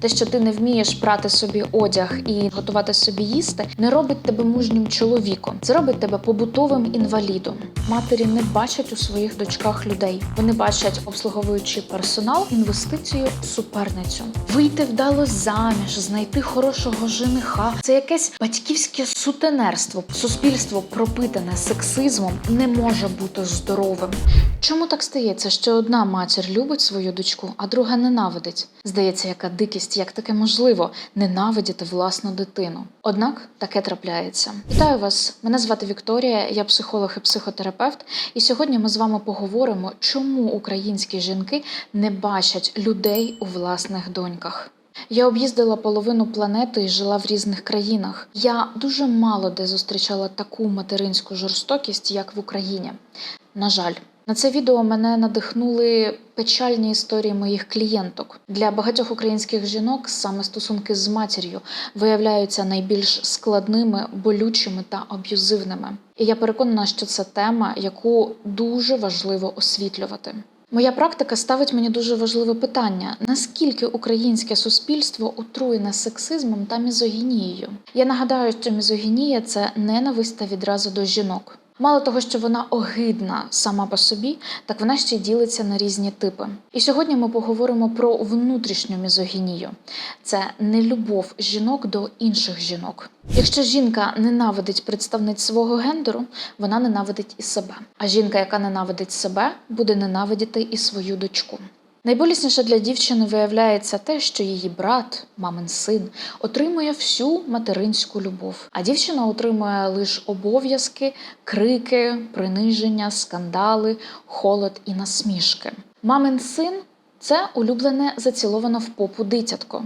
Те, що ти не вмієш прати собі одяг і готувати собі їсти, не робить тебе мужнім чоловіком. Це робить тебе побутовим інвалідом. Матері не бачать у своїх дочках людей. Вони бачать обслуговуючий персонал, інвестицію, суперницю. Вийти вдало заміж, знайти хорошого жениха. Це якесь батьківське сутенерство. Суспільство пропитане сексизмом не може бути здоровим. Чому так стається, що одна матір любить свою дочку, а друга ненавидить? Здається, яка дикість, як таке можливо ненавидіти власну дитину. Однак таке трапляється. Вітаю вас! Мене звати Вікторія, я психолог і психотерапевт. І сьогодні ми з вами поговоримо, чому українські жінки не бачать людей у власних доньках. Я об'їздила половину планети і жила в різних країнах. Я дуже мало де зустрічала таку материнську жорстокість, як в Україні. На жаль. На це відео мене надихнули печальні історії моїх клієнток. Для багатьох українських жінок саме стосунки з матір'ю виявляються найбільш складними, болючими та аб'юзивними. І я переконана, що це тема, яку дуже важливо освітлювати. Моя практика ставить мені дуже важливе питання: наскільки українське суспільство отруєне сексизмом та мізогінією? Я нагадаю, що мізогінія це ненависть та відразу до жінок. Мало того, що вона огидна сама по собі, так вона ще й ділиться на різні типи. І сьогодні ми поговоримо про внутрішню мізогінію. Це нелюбов жінок до інших жінок. Якщо жінка ненавидить представниць свого гендеру, вона ненавидить і себе. А жінка, яка ненавидить себе, буде ненавидіти і свою дочку. Найболісніше для дівчини виявляється те, що її брат, мамин син, отримує всю материнську любов, а дівчина отримує лише обов'язки, крики, приниження, скандали, холод і насмішки. Мамин син це улюблене заціловано в попу дитятко,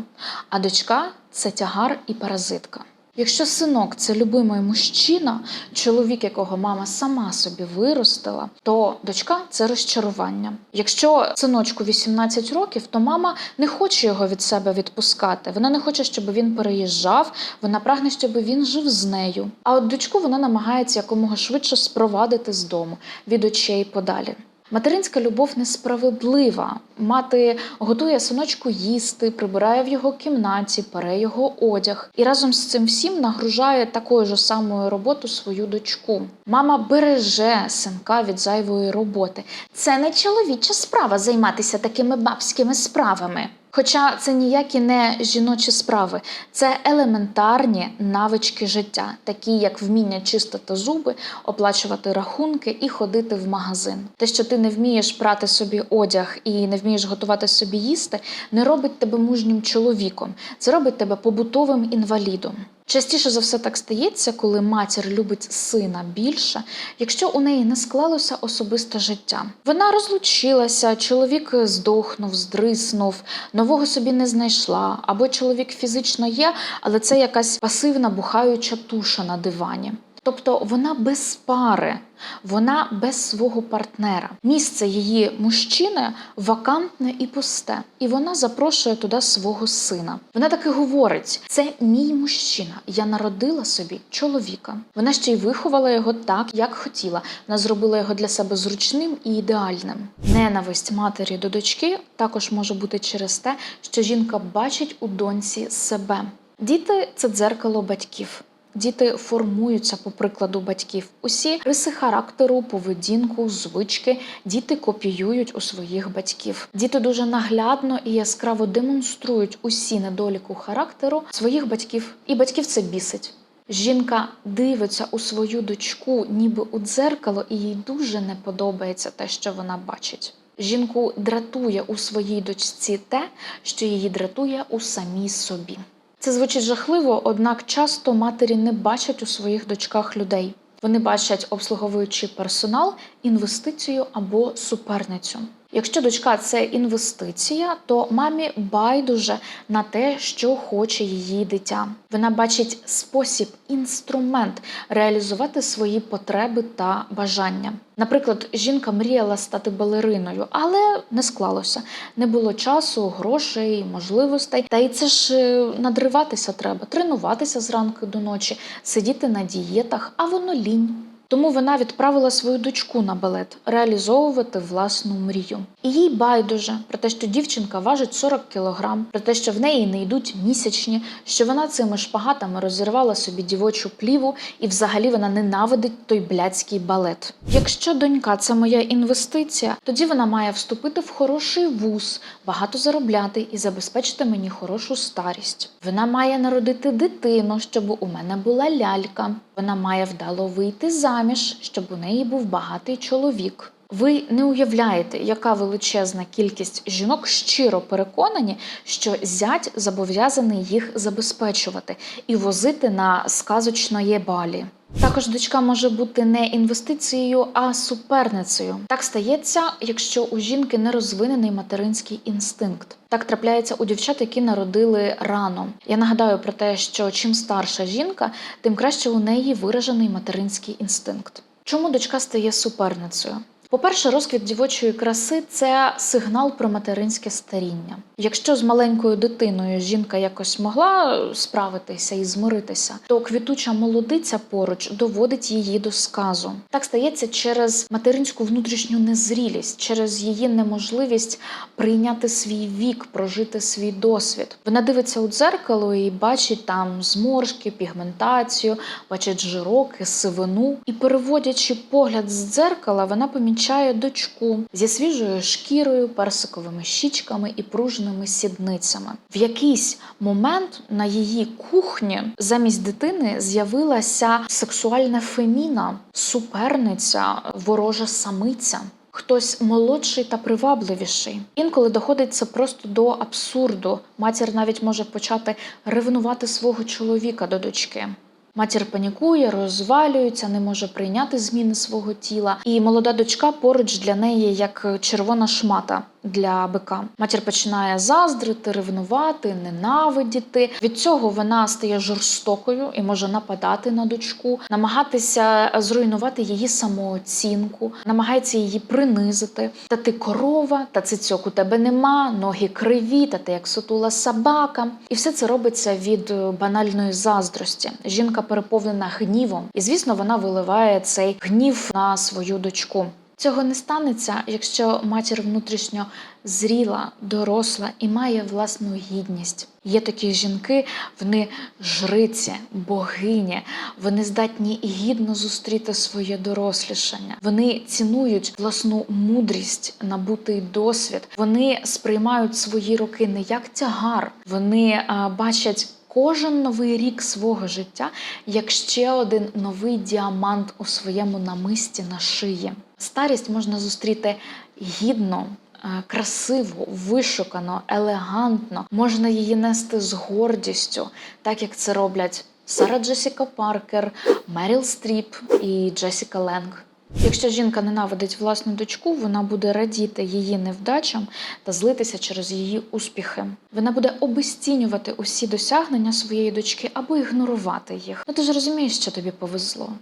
а дочка це тягар і паразитка. Якщо синок це любимий мужчина, чоловік, якого мама сама собі виростила, то дочка це розчарування. Якщо синочку 18 років, то мама не хоче його від себе відпускати. Вона не хоче, щоб він переїжджав, вона прагне, щоб він жив з нею. А от дочку вона намагається якомога швидше спровадити з дому від очей подалі. Материнська любов несправедлива. Мати готує синочку їсти, прибирає в його кімнаті, пере його одяг і разом з цим всім нагружає такою ж самою роботу свою дочку. Мама береже синка від зайвої роботи. Це не чоловіча справа займатися такими бабськими справами. Хоча це ніякі не жіночі справи, це елементарні навички життя, такі як вміння чистити зуби, оплачувати рахунки і ходити в магазин. Те, що ти не вмієш прати собі одяг і не вмієш готувати собі їсти, не робить тебе мужнім чоловіком, це робить тебе побутовим інвалідом. Частіше за все так стається, коли матір любить сина більше, якщо у неї не склалося особисте життя. Вона розлучилася, чоловік здохнув, здриснув, нового собі не знайшла, або чоловік фізично є, але це якась пасивна бухаюча туша на дивані. Тобто вона без пари, вона без свого партнера. Місце її мужчини вакантне і пусте, і вона запрошує туди свого сина. Вона таки говорить: це мій мужчина. Я народила собі чоловіка. Вона ще й виховала його так, як хотіла. Вона зробила його для себе зручним і ідеальним. Ненависть матері до дочки також може бути через те, що жінка бачить у доньці себе. Діти це дзеркало батьків. Діти формуються по прикладу батьків. Усі риси характеру, поведінку, звички діти копіюють у своїх батьків. Діти дуже наглядно і яскраво демонструють усі недоліку характеру своїх батьків, і батьків це бісить. Жінка дивиться у свою дочку, ніби у дзеркало, і їй дуже не подобається те, що вона бачить. Жінку дратує у своїй дочці те, що її дратує у самій собі. Це звучить жахливо, однак часто матері не бачать у своїх дочках людей. Вони бачать обслуговуючий персонал, інвестицію або суперницю. Якщо дочка це інвестиція, то мамі байдуже на те, що хоче її дитя. Вона бачить спосіб, інструмент реалізувати свої потреби та бажання. Наприклад, жінка мріяла стати балериною, але не склалося. Не було часу, грошей, можливостей. Та й це ж е, надриватися треба, тренуватися зранку до ночі, сидіти на дієтах, а воно лінь. Тому вона відправила свою дочку на балет реалізовувати власну мрію. І їй байдуже про те, що дівчинка важить 40 кілограм, про те, що в неї не йдуть місячні, що вона цими шпагатами розірвала собі дівочу пліву, і взагалі вона ненавидить той блядський балет. Якщо донька це моя інвестиція, тоді вона має вступити в хороший вуз, багато заробляти і забезпечити мені хорошу старість. Вона має народити дитину, щоб у мене була лялька. Вона має вдало вийти заміж, щоб у неї був багатий чоловік. Ви не уявляєте, яка величезна кількість жінок щиро переконані, що зять зобов'язаний їх забезпечувати і возити на сказочної балі. Також дочка може бути не інвестицією, а суперницею. Так стається, якщо у жінки не розвинений материнський інстинкт. Так трапляється у дівчат, які народили рано. Я нагадаю про те, що чим старша жінка, тим краще у неї виражений материнський інстинкт. Чому дочка стає суперницею? По-перше, розквіт дівочої краси це сигнал про материнське старіння. Якщо з маленькою дитиною жінка якось могла справитися і змиритися, то квітуча молодиця поруч доводить її до сказу. Так стається через материнську внутрішню незрілість, через її неможливість прийняти свій вік, прожити свій досвід. Вона дивиться у дзеркало і бачить там зморшки, пігментацію, бачить жироки, сивину. І переводячи погляд з дзеркала, вона помічає дочку зі свіжою шкірою, персиковими щічками і пружними сідницями. В якийсь момент на її кухні замість дитини з'явилася сексуальна феміна, суперниця, ворожа самиця. Хтось молодший та привабливіший. Інколи доходить це просто до абсурду. Матір навіть може почати ревнувати свого чоловіка до дочки. Матір панікує, розвалюється, не може прийняти зміни свого тіла. І молода дочка поруч для неї як червона шмата для бика. Матір починає заздрити, ревнувати, ненавидіти. Від цього вона стає жорстокою і може нападати на дочку, намагатися зруйнувати її самооцінку, намагається її принизити. Та ти корова, та цицьок у тебе нема, ноги криві, та ти як сутула собака. І все це робиться від банальної заздрості. Жінка переповнена гнівом, і звісно, вона виливає цей гнів на свою дочку. Цього не станеться, якщо матір внутрішньо зріла, доросла і має власну гідність. Є такі жінки, вони жриці, богині, вони здатні гідно зустріти своє дорослішання. Вони цінують власну мудрість, набутий досвід. Вони сприймають свої роки не як тягар, вони а, бачать. Кожен новий рік свого життя як ще один новий діамант у своєму намисті на шиї. Старість можна зустріти гідно, е, красиво, вишукано, елегантно. Можна її нести з гордістю, так як це роблять Сара Джесіка Паркер, Меріл Стріп і Джесіка Ленг. Якщо жінка ненавидить власну дочку, вона буде радіти її невдачам та злитися через її успіхи. Вона буде обесцінювати усі досягнення своєї дочки або ігнорувати їх. Ну ти ж розумієш, що тобі повезло.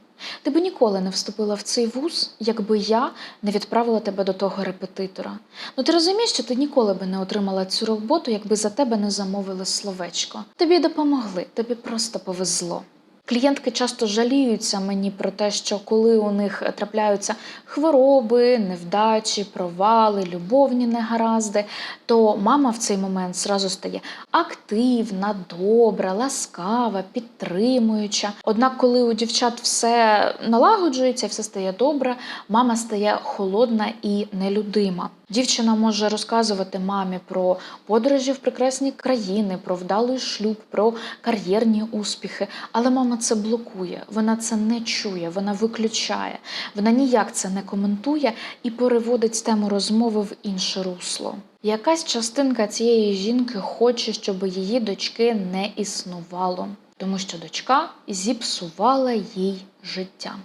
Ти би ніколи не вступила в цей вуз, якби я не відправила тебе до того репетитора. Ну ти розумієш, що ти ніколи би не отримала цю роботу, якби за тебе не замовили словечко. Тобі допомогли, тобі просто повезло. Клієнтки часто жаліються мені про те, що коли у них трапляються хвороби, невдачі, провали, любовні негаразди, то мама в цей момент зразу стає активна, добра, ласкава, підтримуюча. Однак, коли у дівчат все налагоджується, все стає добре, мама стає холодна і нелюдима. Дівчина може розказувати мамі про подорожі в прекрасні країни, про вдалий шлюб, про кар'єрні успіхи, але мама це блокує, вона це не чує, вона виключає, вона ніяк це не коментує і переводить тему розмови в інше русло. Якась частинка цієї жінки хоче, щоб її дочки не існувало, тому що дочка зіпсувала їй життя.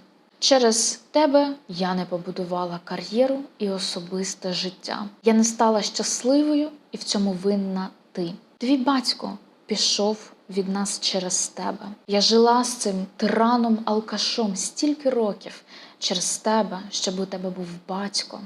Через тебе я не побудувала кар'єру і особисте життя. Я не стала щасливою, і в цьому винна ти. Твій батько пішов від нас через тебе. Я жила з цим тираном алкашом стільки років через тебе, щоб у тебе був батько.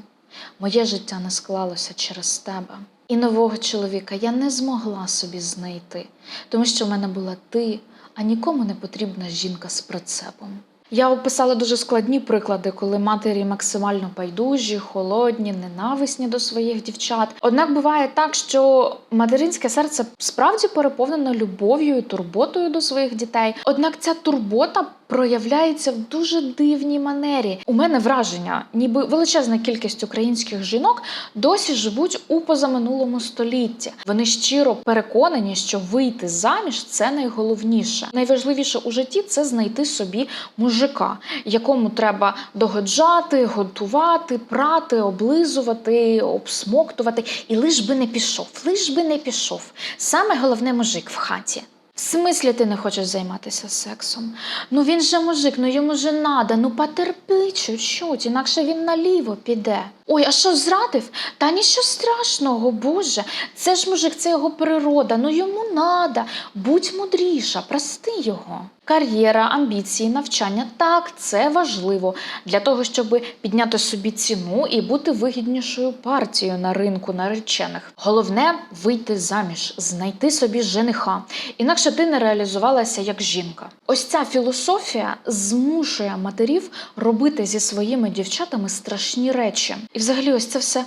Моє життя не склалося через тебе. І нового чоловіка я не змогла собі знайти, тому що в мене була ти, а нікому не потрібна жінка з прицепом. Я описала дуже складні приклади, коли матері максимально байдужі, холодні, ненависні до своїх дівчат. Однак буває так, що материнське серце справді переповнено любов'ю і турботою до своїх дітей. Однак ця турбота проявляється в дуже дивній манері. У мене враження, ніби величезна кількість українських жінок досі живуть у позаминулому столітті. Вони щиро переконані, що вийти заміж це найголовніше. Найважливіше у житті це знайти собі мужика, якому треба догоджати, готувати, прати, облизувати, обсмоктувати, і лиш би не пішов, лиш би не пішов. Саме головне мужик в хаті. Смислі ти не хочеш займатися сексом? Ну він же мужик, ну йому же надо, ну потерпи чуть-чуть, інакше він наліво піде. Ой, а що зрадив? Та нічого страшного, Боже. Це ж мужик, це його природа, ну йому надо. Будь мудріша, прости його. Кар'єра, амбіції, навчання так, це важливо для того, щоб підняти собі ціну і бути вигіднішою партією на ринку наречених. Головне вийти заміж, знайти собі жениха. Інакше ти не реалізувалася як жінка. Ось ця філософія змушує матерів робити зі своїми дівчатами страшні речі. І взагалі, ось це все.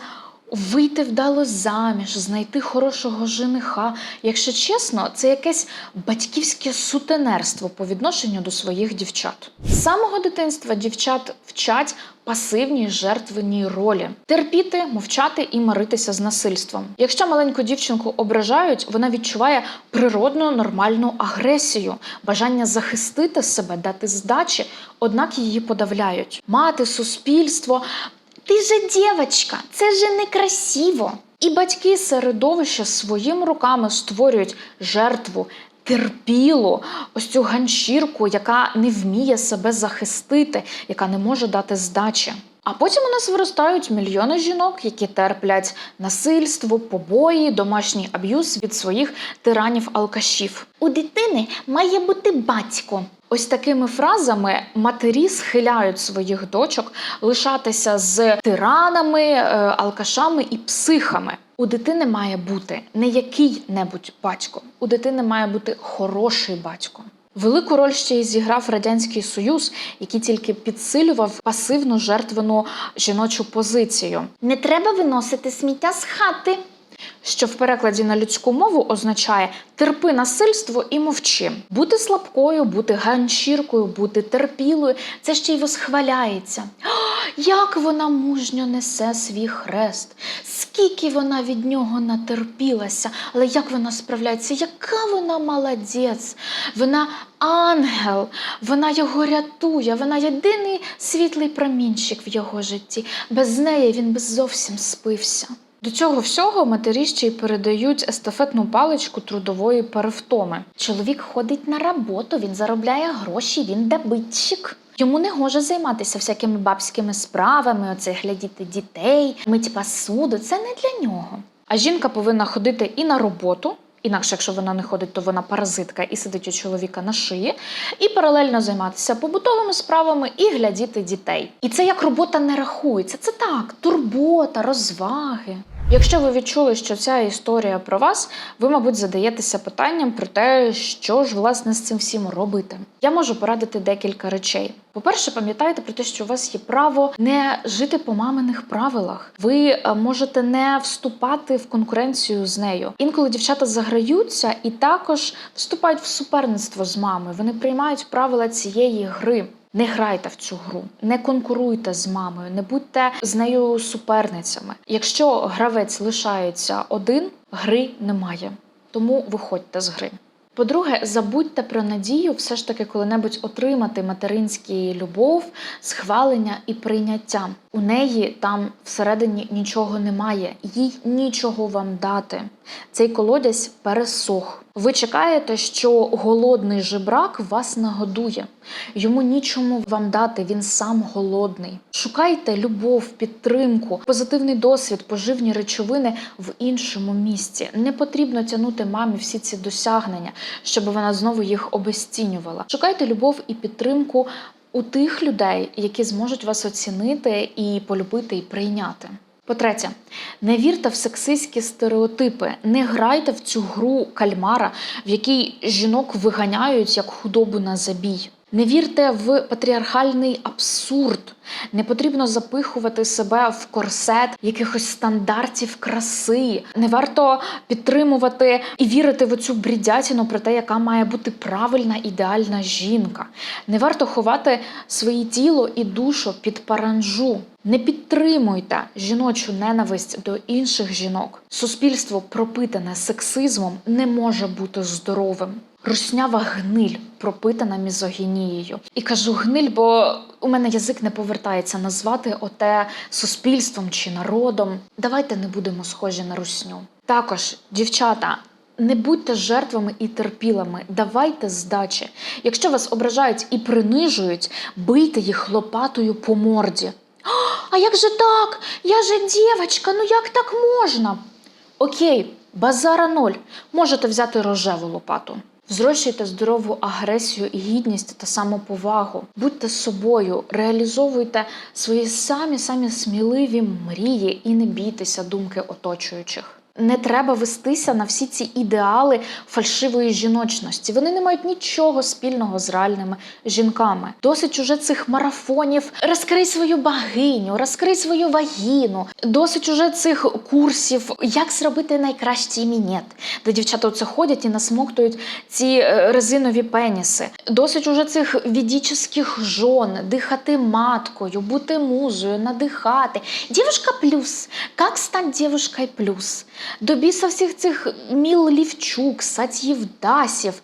Вийти вдало заміж, знайти хорошого жениха. Якщо чесно, це якесь батьківське сутенерство по відношенню до своїх дівчат. З самого дитинства дівчат вчать пасивній жертвеній ролі терпіти, мовчати і миритися з насильством. Якщо маленьку дівчинку ображають, вона відчуває природну нормальну агресію, бажання захистити себе, дати здачі, однак її подавляють. Мати, суспільство. Ти же дівчинка, це же некрасиво. І батьки середовища своїми руками створюють жертву, терпілу, ось цю ганчірку, яка не вміє себе захистити, яка не може дати здачі. А потім у нас виростають мільйони жінок, які терплять насильство, побої, домашній аб'юз від своїх тиранів-алкашів. У дитини має бути батько. Ось такими фразами матері схиляють своїх дочок лишатися з тиранами, е, алкашами і психами. У дитини має бути не який-небудь батько, у дитини має бути хороший батько. Велику роль ще й зіграв радянський союз, який тільки підсилював пасивну жертвену жіночу позицію. Не треба виносити сміття з хати. Що в перекладі на людську мову означає терпи насильство і мовчи. Бути слабкою, бути ганчіркою, бути терпілою це ще й восхваляється. Як вона мужньо несе свій хрест, скільки вона від нього натерпілася, але як вона справляється, яка вона молодець, вона ангел, вона його рятує, вона єдиний світлий промінчик в його житті. Без неї він би зовсім спився. До цього всього матері ще й передають естафетну паличку трудової перевтоми. Чоловік ходить на роботу, він заробляє гроші, він добитчик. Йому не гоже займатися всякими бабськими справами, оце глядіти дітей, мить посуду. Це не для нього. А жінка повинна ходити і на роботу. Інакше, якщо вона не ходить, то вона паразитка і сидить у чоловіка на шиї, і паралельно займатися побутовими справами і глядіти дітей. І це як робота не рахується. Це так, турбота, розваги. Якщо ви відчули, що ця історія про вас, ви, мабуть, задаєтеся питанням про те, що ж власне з цим всім робити. Я можу порадити декілька речей. По-перше, пам'ятайте про те, що у вас є право не жити по маминих правилах. Ви е, можете не вступати в конкуренцію з нею. Інколи дівчата заграються і також вступають в суперництво з мамою. Вони приймають правила цієї гри. Не грайте в цю гру, не конкуруйте з мамою, не будьте з нею суперницями. Якщо гравець лишається один, гри немає. Тому виходьте з гри. По-друге, забудьте про надію все ж таки коли-небудь отримати материнські любов, схвалення і прийняття. У неї там всередині нічого немає, їй нічого вам дати. Цей колодязь пересох. Ви чекаєте, що голодний жебрак вас нагодує. Йому нічому вам дати, він сам голодний. Шукайте любов, підтримку, позитивний досвід, поживні речовини в іншому місці. Не потрібно тягнути мамі всі ці досягнення, щоб вона знову їх обесцінювала. Шукайте любов і підтримку у тих людей, які зможуть вас оцінити і полюбити і прийняти. По-третє, не вірте в сексистські стереотипи, не грайте в цю гру кальмара, в якій жінок виганяють як худобу на забій. Не вірте в патріархальний абсурд. Не потрібно запихувати себе в корсет якихось стандартів краси. Не варто підтримувати і вірити в оцю брідятіну про те, яка має бути правильна ідеальна жінка. Не варто ховати своє тіло і душу під паранжу. Не підтримуйте жіночу ненависть до інших жінок. Суспільство, пропитане сексизмом, не може бути здоровим. Руснява гниль пропитана мізогінією. І кажу гниль, бо у мене язик не повертається назвати оте суспільством чи народом. Давайте не будемо схожі на русню. Також, дівчата. Не будьте жертвами і терпілими, давайте здачі. Якщо вас ображають і принижують, бийте їх лопатою по морді. А як же так? Я же дівчинка, ну як так можна? Окей, базара ноль. Можете взяти рожеву лопату. Зрощуйте здорову агресію і гідність та самоповагу. Будьте собою, реалізовуйте свої самі самі сміливі мрії і не бійтеся думки оточуючих. Не треба вестися на всі ці ідеали фальшивої жіночності. Вони не мають нічого спільного з реальними жінками. Досить уже цих марафонів. Розкрий свою багиню, розкрий свою вагіну. Досить уже цих курсів, як зробити найкращий мінет, де дівчата оце ходять і насмоктують ці е, резинові пеніси. Досить уже цих відічних жон, дихати маткою, бути музою, надихати. Дівушка плюс. Як стати дівушкою плюс? До біса всіх цих Міл Лівчук, Сатьїв Дасів.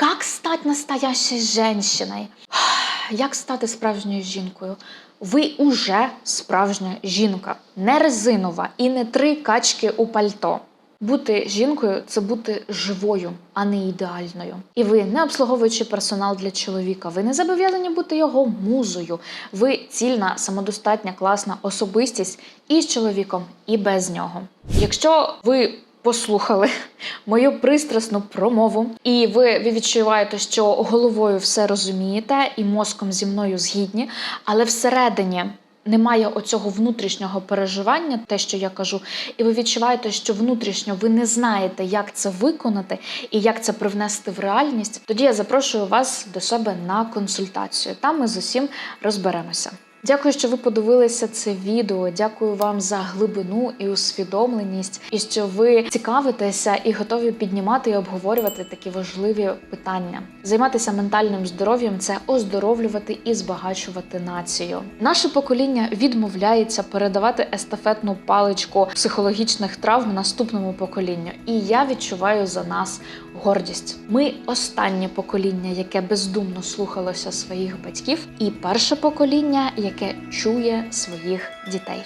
Як стати настоящей женщиной? Як стати справжньою жінкою? Ви уже справжня жінка, не резинова і не три качки у пальто. Бути жінкою це бути живою, а не ідеальною. І ви не обслуговуючи персонал для чоловіка. Ви не зобов'язані бути його музою. Ви цільна, самодостатня, класна особистість і з чоловіком, і без нього. Якщо ви послухали мою пристрасну промову, і ви, відчуваєте, що головою все розумієте, і мозком зі мною згідні, але всередині немає оцього внутрішнього переживання, те, що я кажу, і ви відчуваєте, що внутрішньо ви не знаєте, як це виконати і як це привнести в реальність, тоді я запрошую вас до себе на консультацію. Там ми з усім розберемося. Дякую, що ви подивилися це відео. Дякую вам за глибину і усвідомленість, і що ви цікавитеся і готові піднімати і обговорювати такі важливі питання. Займатися ментальним здоров'ям це оздоровлювати і збагачувати націю. Наше покоління відмовляється передавати естафетну паличку психологічних травм наступному поколінню. І я відчуваю за нас гордість. Ми останнє покоління, яке бездумно слухалося своїх батьків, і перше покоління, яке чує своїх дітей.